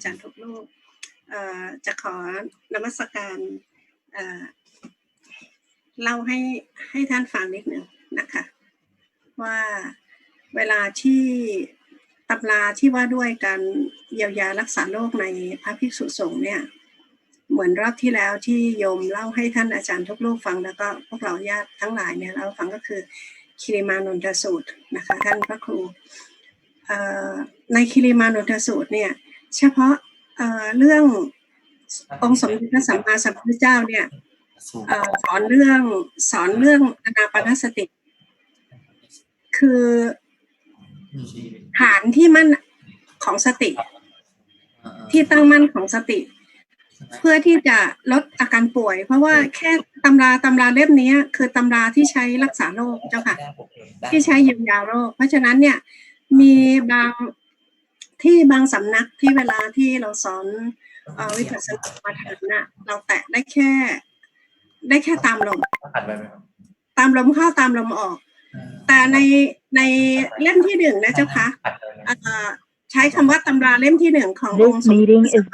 อาจารย์ทุกรูปเอ่อจะขอนมัสการเล่าให้ให้ท่านฟังนิดหนึ่งนะคะ ว่าเวลาที่ตำราที่ว่าด้วยการเยียวยารักษาโรคในพระภิกษุสงฆ์เนี่ยเหมือนรอบที่แล้วที่โยมเล่าให้ท่านอาจารย์ทุกรูปฟังแล้วก็พวกเราญาติทั้งหลายเนี่ยเล่าฟังก็คือคิริมานนทสูตรนะคะท่านพระครูในคิริมานนทสูตรเนี่ย เฉพาะเรื่ององค์สมเด็จพระสัมมาสัมพุทธเจ้าเนี่ยสอนเรื่องสอนเรื่องอนาปนสติ คือฐานที่มั่นของสติ ที่ตั้งมั่นของสติ เพื่อที่จะลดอาการป่วย เพราะว่าแค่ตำราตำราเล่มนี้คือตำราที่ใช้รักษาโรคเจ้าค่ะ ที่ใช้เยียวยาโรค เพราะฉะนั้นเนี่ยมีบาง ที่บางสำนักที่เวลาที่เราสอนเอ่อวิปัสสนากรรมฐานน่ะเราแตะได้แค่ ได้แค่ตามลมอัดไปไหมครับตามลมเข้าตามลมออก แต่ในในเล่มที่หนึ่งนะเจ้าคะอัดไปไหมเอ่อใช้คำว่าตำราเล่มที่หนึ่งขององ This ค์สมเด็จ meeting is